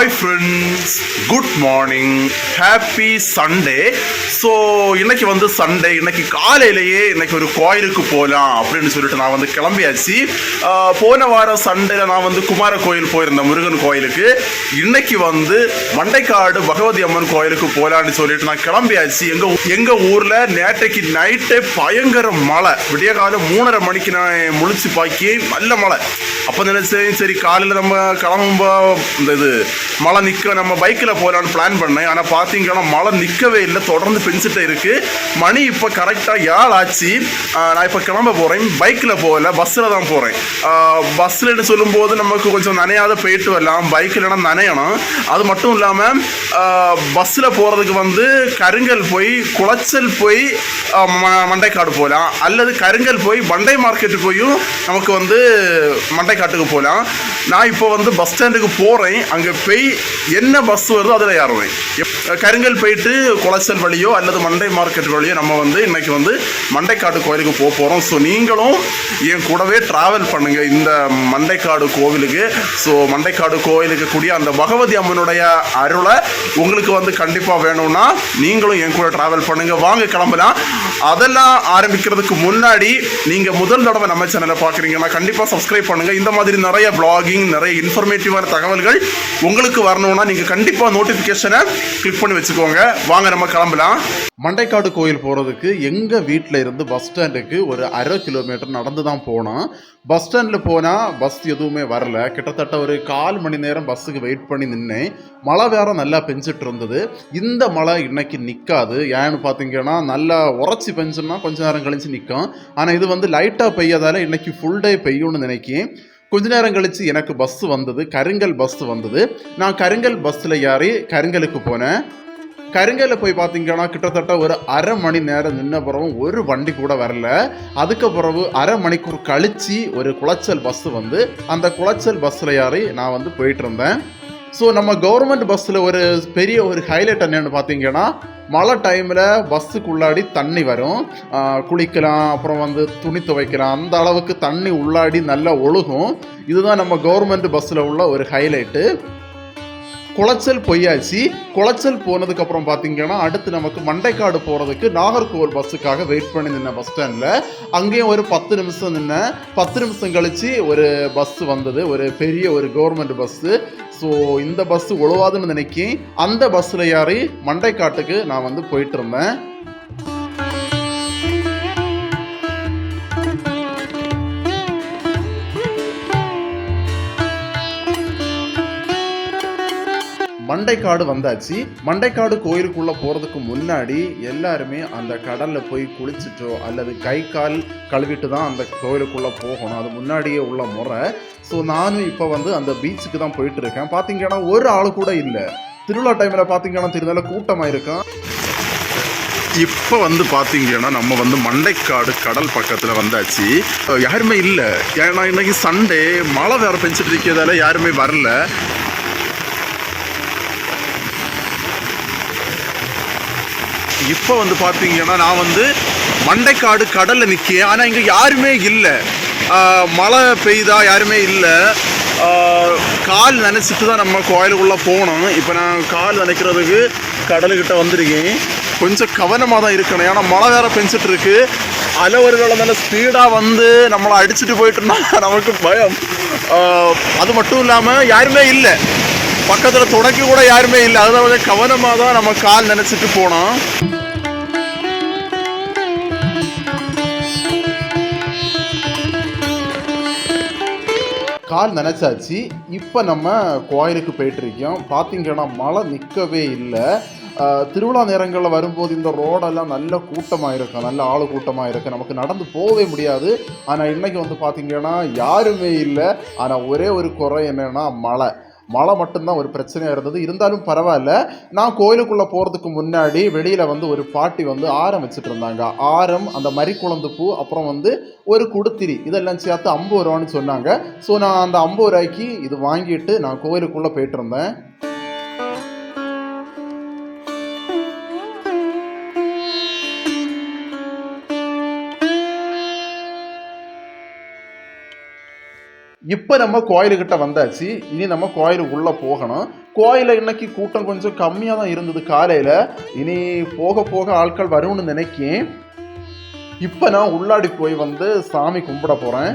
Hi, friend. Friends good morning happy Sunday so இன்னைக்கு வந்து Sunday இன்னைக்கு காலையிலேயே இன்னைக்கு ஒரு கோயிலுக்கு போகலாம் அப்படின்னு சொல்லிட்டு நான் வந்து கிளம்பியாச்சு. போன வாரம் சண்டேல நான் வந்து குமார கோயில் போயிருந்தேன் முருகன் கோயிலுக்கு. இன்னைக்கு வந்து மண்டைக்காடு பகவதி அம்மன் கோயிலுக்கு போகலான்னு சொல்லிட்டு நான் கிளம்பியாச்சு. எங்கள் எங்கள் ஊரில் நேற்றைக்கு நைட்டே பயங்கர மழை. விடிய காலம் மூணரை மணிக்கு நான் முழிச்சு பாக்கி நல்ல மழை. அப்போ நினைச்சேன் சரி காலையில் நம்ம கிளம்ப இந்த இது மழை நிற்க நம்ம பைக்கில் போகலான்னு பிளான் பண்ணேன். ஆனால் பார்த்தீங்கன்னா மழை நிற்கவே இல்லை. தொடர்ந்து பெஞ்சிட்டே இருக்குது மணி இப்போ கரெக்டாக ஏழு ஆச்சு. நான் இப்போ கிளம்ப போகிறேன் பைக்கில் போகல பஸ்ஸில் தான் போகிறேன் பஸ்ஸில்னு சொல்லும்போது நமக்கு கொஞ்சம் நனையாத போயிட்டு வரலாம். பைக்கில்னா நனையணும். அது மட்டும் இல்லாமல் பஸ்ஸில் போகிறதுக்கு வந்து கருங்கல் போய் குளச்சல் போய் மண்டைக்காடு போகலாம். அல்லது கருங்கல் போய் மண்டை மார்க்கெட்டு போயும் நமக்கு வந்து மண்டைக்காட்டுக்கு போகலாம். நான் இப்போ வந்து பஸ் ஸ்டாண்டுக்கு போகிறேன் அங்கே போய் என்ன பஸ் வருதோ அதில் ஏறுவேன். கருங்கல் போயிட்டு குளச்சல் வழியோ அல்லது மண்டை மார்க்கெட் வழியோ நம்ம வந்து இன்னைக்கு வந்து மண்டைக்காடு கோயிலுக்கு போக போகிறோம் ஸோ நீங்களும் என் கூடவே ட்ராவல் பண்ணுங்கள் இந்த மண்டைக்காடு கோவிலுக்கு. ஸோ மண்டைக்காடு கோயிலுக்கு கூடிய அந்த பகவதி அம்மனுடைய அருளை உங்களுக்கு வந்து கண்டிப்பாக வேணும்னா நீங்களும் என் கூட ட்ராவல் பண்ணுங்கள் வாங்க கிளம்பலாம். அதெல்லாம் ஆரம்பிக்கிறதுக்கு முன்னாடி நீங்கள் முதல் தடவை நம்ம சேனலை பார்க்குறீங்கன்னா கண்டிப்பாக சப்ஸ்கிரைப் பண்ணுங்கள் இந்த மாதிரி நிறைய ப்ளாகிங் நிறைய இன்ஃபர்மேட்டிவான தகவல்கள் உங்களுக்கு வரணும்னா நீங்கள் கண்டிப்பாக நோட்டிஃபிகேஷனை கிளிக் பண்ணி வச்சுக்கோங்க. வாங்க நம்ம கிளம்பலாம். மண்டைக்காடு கோயில் போகிறதுக்கு எங்கள் வீட்டில் இருந்து பஸ் ஸ்டாண்டுக்கு ஒரு அரை கிலோமீட்டர் நடந்து தான் போனோம். பஸ் ஸ்டாண்டில் போனால் பஸ் எதுவுமே வரல. கிட்டத்தட்ட ஒரு கால் மணி நேரம் பஸ்ஸுக்கு வெயிட் பண்ணி நின்னேன். மழை வேற நல்லா பெஞ்சிட்டு இருந்தது. இந்த மழை இன்னைக்கு நிற்காது ஏன்னு பார்த்தீங்கன்னா நல்லா உரைச்சி பெஞ்சோம்னா கொஞ்ச நேரம் கழிச்சு நிற்கும் ஆனால் இது வந்து லைட்டாக பெய்யதால இன்னைக்கு ஃபுல் டே பெய்யும்னு நினைக்கிறேன் கொஞ்ச நேரம் கழித்து எனக்கு பஸ் வந்தது கருங்கல் பஸ் வந்தது. நான் கருங்கல் பஸ்ஸில் ஏறி கருங்கலுக்கு போனேன். கருங்கல்ல போய் பார்த்தீங்கன்னா கிட்டத்தட்ட ஒரு அரை மணி நேரம் நின்ன பிறகு ஒரு வண்டி கூட வரல. அதுக்கு பிறகு அரை மணிக்கூர் கழித்து ஒரு குளச்சல் பஸ் வந்து அந்த குளச்சல் பஸ்ஸில் ஏறி நான் வந்து போயிட்டு இருந்தேன். ஸோ நம்ம கவர்மெண்ட் பஸ்ஸில் ஒரு பெரிய ஒரு ஹைலைட் என்னன்னு பார்த்தீங்கன்னா மழை டைமில் பஸ்ஸுக்குள்ளாடி தண்ணி வரும். குளிக்கலாம் அப்புறம் வந்து துணி துவைக்கலாம். அந்த அளவுக்கு தண்ணி உள்ளாடி நல்லா ஒழுகும். இதுதான் நம்ம கவர்மெண்ட் பஸ்ஸில் உள்ள ஒரு ஹைலைட்டு குளச்சல் பொய்யாச்சு. குளச்சல் போனதுக்கு அப்புறம் பார்த்தீங்கன்னா அடுத்து நமக்கு மண்டைக்காடு போகிறதுக்கு நாகர்கோவில் பஸ்ஸுக்காக வெயிட் பண்ணி நின்ன பஸ் ஸ்டாண்டில் அங்கேயும் ஒரு பத்து நிமிஷம் நின்ன. பத்து நிமிஷம் கழித்து ஒரு பஸ் வந்தது. ஒரு பெரிய ஒரு கவர்மெண்ட் பஸ்ஸு ஸோ இந்த பஸ்ஸு உழவாதுன்னு நினைக்கி அந்த பஸ்ஸில் ஏறி மண்டைக்காட்டுக்கு நான் வந்து போயிட்டு இருந்தேன். மண்டைக்காடு வந்தாச்சு. மண்டைக்காடு கோயிலுக்குள்ள போறதுக்கு முன்னாடி எல்லாருமே அந்த கடல்ல போய் குளிச்சுட்டோ அல்லது கை கால் கழுவிட்டு தான் அந்த கோயிலுக்குள்ள போகணும். அது முன்னாடியே உள்ள முறை. ஸோ நானும் இப்போ வந்து அந்த பீச்சுக்கு தான் போயிட்டு இருக்கேன். பார்த்தீங்கன்னா ஒரு ஆள் கூட இல்லை. திருவிழா டைமில் பார்த்தீங்கன்னா திருநாள கூட்டமாக இருக்கும் இப்போ வந்து பார்த்தீங்கன்னா நம்ம வந்து மண்டைக்காடு கடல் பக்கத்தில் வந்தாச்சு. யாருமே இல்லை. ஏன்னா இன்னைக்கு சண்டே மழை வேற பெஞ்சிட்டு இருக்கிறதால யாருமே வரல. இப்போ வந்து பார்த்தீங்கன்னா நான் வந்து மண்டைக்காடு கடலில் நிற்கேன் ஆனால் இங்கே யாருமே இல்லை. மழை பெய்தா யாருமே இல்லை. கால் நினச்சிட்டு தான் நம்ம கோயிலுக்குள்ளே போனோம். இப்போ நான் கால் நினைக்கிறதுக்கு கடலுக்கிட்ட வந்திருக்கேன். கொஞ்சம் கவனமாக தான் இருக்கணும். ஏன்னா மழை வேற பெஞ்சிட்டு இருக்கு அலவர்கள் நல்ல ஸ்பீடாக வந்து நம்மளை அடிச்சுட்டு போயிட்டுனா நமக்கு பயம். அது மட்டும் இல்லாமல் யாருமே இல்லை. பக்கத்தில் துணைக்கு கூட யாருமே இல்லை. அதனால கொஞ்சம் கவனமாக தான் நம்ம கால் நினச்சிட்டு போனோம். கால் நினச்சாச்சு. இப்போ நம்ம கோயிலுக்கு போயிட்டுருக்கோம். பார்த்தீங்கன்னா மழை நிற்கவே இல்லை. திருவிழா நேரங்களில் வரும்போது இந்த ரோடெல்லாம் நல்ல கூட்டமாக இருக்கும் நல்ல ஆளு கூட்டமாக இருக்கும் நமக்கு நடந்து போகவே முடியாது. ஆனால் இன்றைக்கி வந்து பார்த்திங்கன்னா யாருமே இல்லை. ஆனால் ஒரே ஒரு குறை என்னென்னா மழை. மழை மட்டும்தான் ஒரு பிரச்சனையாக இருந்தது. இருந்தாலும் பரவாயில்ல. நான் கோயிலுக்குள்ளே போகிறதுக்கு முன்னாடி வெளியில் வந்து ஒரு பாட்டி வந்து ஆரம் வச்சுட்டு இருந்தாங்க. ஆரம் அந்த மரிக்குழந்து பூ அப்புறம் வந்து ஒரு குடுத்திரி. இதெல்லாம் சேர்த்து ஐம்பது ரூபான்னு சொன்னாங்க. ஸோ நான் அந்த ஐம்பது ரூபாய்க்கு இது வாங்கிட்டு நான் கோயிலுக்குள்ளே போயிட்டு இருந்தேன். இப்போ நம்ம கோயிலுக்கிட்ட வந்தாச்சு. இனி நம்ம கோயிலுக்குள்ளே போகணும். கோயிலில் இன்னைக்கு கூட்டம் கொஞ்சம் கம்மியாக தான் இருந்தது காலையில். இனி போக போக ஆட்கள் வரும்னு நினைக்கேன். இப்போ நான் உள்ளாடி போய் வந்து சாமி கும்பிட போகிறேன்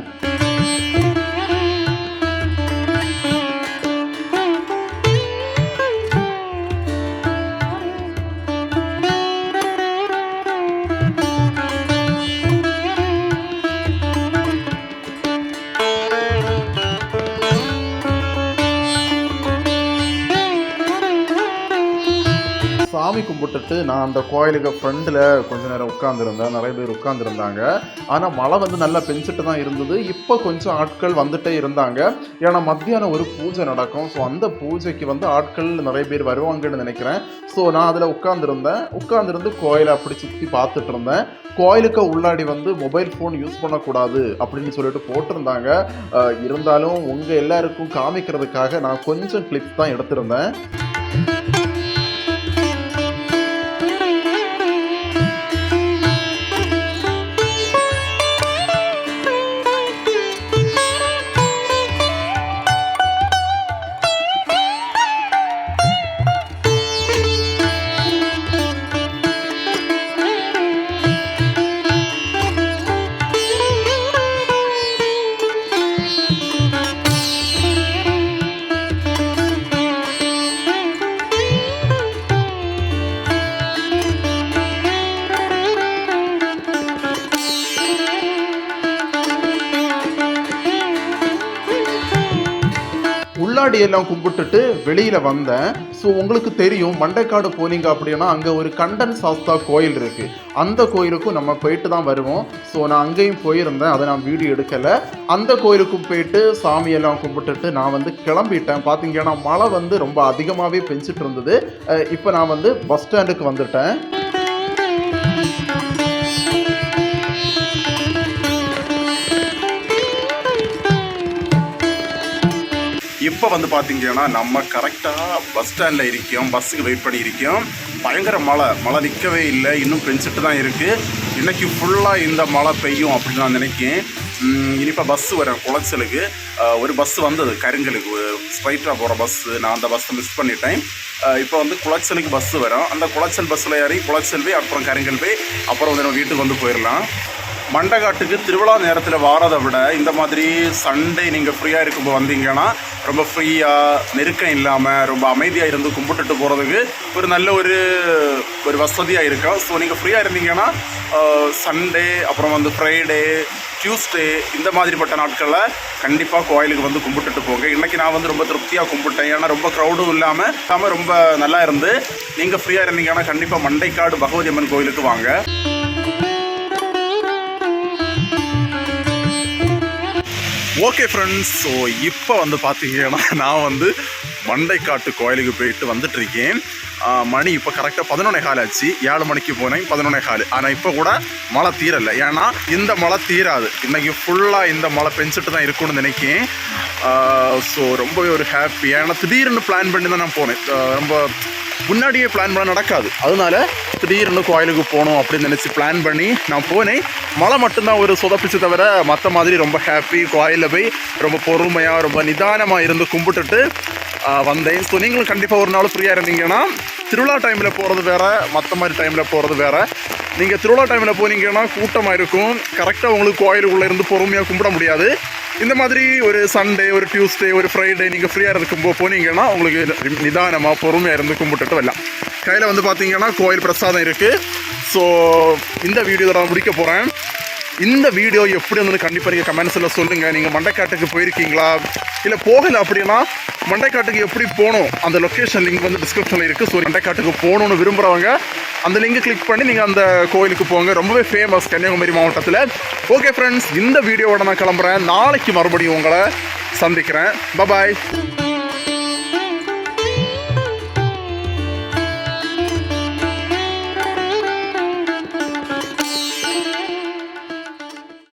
சாமி கும்பிட்டுட்டு நான் அந்த கோயிலுக்கு ஃப்ரண்டில் கொஞ்ச நேரம் உட்காந்துருந்தேன் நிறைய பேர் உட்காந்துருந்தாங்க ஆனால் மழை வந்து நல்லா பெஞ்சிட்டு தான் இருந்தது. இப்போ கொஞ்சம் ஆட்கள் வந்துட்டே இருந்தாங்க. ஏன்னா மத்தியானம் ஒரு பூஜை நடக்கும். ஸோ அந்த பூஜைக்கு வந்து ஆட்கள் நிறைய பேர் வருவாங்கன்னு நினைக்கிறேன். ஸோ நான் அதில் உட்காந்துருந்தேன் உட்காந்துருந்து கோயிலை அப்படி சுற்றி பார்த்துட்டு இருந்தேன். கோயிலுக்கு உள்ளாடி வந்து மொபைல் ஃபோன் யூஸ் பண்ணக்கூடாது அப்படின்னு சொல்லிட்டு போட்டிருந்தாங்க. இருந்தாலும் உங்கள் எல்லாருக்கும் காமிக்கிறதுக்காக நான் கொஞ்சம் கிளிப் தான் எடுத்திருந்தேன். முன்னாடியெல்லாம் எல்லாம் கும்பிட்டுட்டு வெளியில் வந்தேன். ஸோ உங்களுக்கு தெரியும் மண்டைக்காடு போனீங்க அப்படின்னா அங்கே ஒரு கண்டன் சாஸ்தா கோயில் இருக்குது அந்த கோயிலுக்கும் நம்ம போயிட்டு தான் வருவோம். ஸோ நான் அங்கேயும் போயிருந்தேன் அதை நான் வீடியோ எடுக்கலை. அந்த கோயிலுக்கும் போயிட்டு சாமியெல்லாம் கும்பிட்டுட்டு நான் வந்து கிளம்பிட்டேன். பார்த்தீங்கன்னா மழை வந்து ரொம்ப அதிகமாகவே பெஞ்சிட்டு இருந்தது. இப்போ நான் வந்து பஸ் ஸ்டாண்டுக்கு வந்துட்டேன். இப்போ வந்து பார்த்தீங்கன்னா நம்ம கரெக்டாக பஸ் ஸ்டாண்டில் இருக்கோம் பஸ்ஸுக்கு வெயிட் பண்ணி இருக்கோம். பயங்கர மழை மழை நிற்கவே இல்லை இன்னும் பெஞ்சிட்டு தான் இருக்குது இன்றைக்கி ஃபுல்லாக இந்த மழை பெய்யும் அப்படின்னு நான் நினைக்கிறேன். இனிப்பா பஸ்ஸு வரேன் குளச்சலுக்கு. ஒரு பஸ் வந்தது கருங்கலுக்கு. ஸ்ட்ரைட்டாக போகிற பஸ்ஸு நான் அந்த பஸ்ஸை மிஸ் பண்ணிட்டேன். இப்போ வந்து குளச்சலுக்கு பஸ்ஸு வரும் அந்த குளச்சல் பஸ்ஸில் ஏறி குளச்சல் போய் அப்புறம் கருங்கல் போய் அப்புறம் வந்து நம்ம வீட்டுக்கு வந்து போயிடலாம் மண்டகாட்டுக்கு திருவிழா நேரத்தில் வாரதை விட இந்த மாதிரி சண்டே நீங்கள் ஃப்ரீயாக இருக்கும்போது வந்தீங்கன்னா ரொம்ப ஃப்ரீயாக நெருக்கம் இல்லாமல் ரொம்ப அமைதியாக இருந்து கும்பிட்டுட்டு போகிறதுக்கு ஒரு நல்ல ஒரு ஒரு வசதியாக இருக்கும் ஸோ நீங்கள் ஃப்ரீயாக இருந்தீங்கன்னா சண்டே அப்புறம் வந்து ஃப்ரைடே டியூஸ்டே இந்த மாதிரிப்பட்ட நாட்களில் கண்டிப்பாக கோயிலுக்கு வந்து கும்பிட்டுட்டு போங்க. இன்றைக்கி நான் வந்து ரொம்ப திருப்தியாக கும்பிட்டேன். ஏன்னா ரொம்ப க்ரௌடும் இல்லாமல் இல்லாமல் ரொம்ப நல்லா இருந்து நீங்கள் ஃப்ரீயாக இருந்தீங்கன்னா கண்டிப்பாக மண்டைக்காடு பகவதி அம்மன் கோயிலுக்கு வாங்க. ஓகே ஃப்ரெண்ட்ஸ் ஸோ இப்போ வந்து பார்த்தீங்கன்னா நான் வந்து மண்டைக்காட்டு கோயிலுக்கு போயிட்டு வந்துட்டுருக்கேன். மணி இப்போ கரெக்டாக பதினொன்னே கால் ஆச்சு. ஏழு மணிக்கு போனேன் பதினொன்னே கால். ஆனால் இப்போ கூட மழை தீரலை. ஏன்னா இந்த மழை தீராது. இன்றைக்கி ஃபுல்லாக இந்த மழை பெஞ்சிட்டு தான் இருக்கும்னு நினைக்கிறேன் ஸோ ரொம்பவே ஒரு ஹாப்பி ஏன்னா திடீர்னு பிளான் பண்ணி தான் நான் போனேன். ரொம்ப முன்னாடியே பிளான் பண்ண நடக்காது. அதனால திடீர்னு கோயிலுக்கு போகணும் அப்படின்னு நினச்சி பிளான் பண்ணி நான் போனேன். மழை மட்டும்தான் ஒரு சொதப்பிச்சு தவிர மற்ற மாதிரி ரொம்ப ஹாப்பி கோயிலில் போய் ரொம்ப பொறுமையாக ரொம்ப நிதானமாக இருந்து கும்பிட்டுட்டு வந்தேன். ஸோ நீங்களும் கண்டிப்பாக ஒரு நாள் ஃப்ரீயாக இருந்தீங்கன்னா திருவிழா டைமில் போகிறது வேறு மற்ற மாதிரி டைமில் போகிறது வேற. நீங்கள் திருவிழா டைமில் போனீங்கன்னா கூட்டமாக இருக்கும். கரெக்டாக உங்களுக்கு கோயிலுக்குள்ளே இருந்து பொறுமையாக கும்பிட முடியாது. இந்த மாதிரி ஒரு சண்டே ஒரு டியூஸ்டே ஒரு ஃப்ரைடே நீங்கள் ஃப்ரீயாக இருக்கும்போது போனீங்கன்னா உங்களுக்கு நிதானமாக பொறுமையாக இருந்து கும்பிட்டுட்டு வரலாம். கையில் வந்து பார்த்தீங்கன்னா கோயில் பிரசாதம் இருக்குது ஸோ இந்த வீடியோ நான் முடிக்க போகிறேன் இந்த வீடியோ எப்படி வந்து கண்டிப்பாக நீங்கள் கமெண்ட்ஸில் சொல்லுங்கள் நீங்கள் மண்டைக்காட்டுக்கு போயிருக்கீங்களா? இல்லை போகலை அப்படின்னா மண்டைக்காட்டுக்கு எப்படி போகணும்? அந்த லொக்கேஷன் லிங்க் வந்து டிஸ்கிரிப்ஷனில் இருக்குது ஸோ மண்டைக்காட்டுக்கு போகணும்னு விரும்புகிறவங்க அந்த லிங்கை கிளிக் பண்ணி நீங்கள் அந்த கோயிலுக்கு போங்க. ரொம்பவே ஃபேமஸ் கன்னியாகுமரி மாவட்டத்தில். ஓகே ஃப்ரெண்ட்ஸ் இந்த வீடியோவோட நான் கிளம்புறேன். நாளைக்கு மறுபடியும் உங்களை சந்திக்கிறேன். பபாய்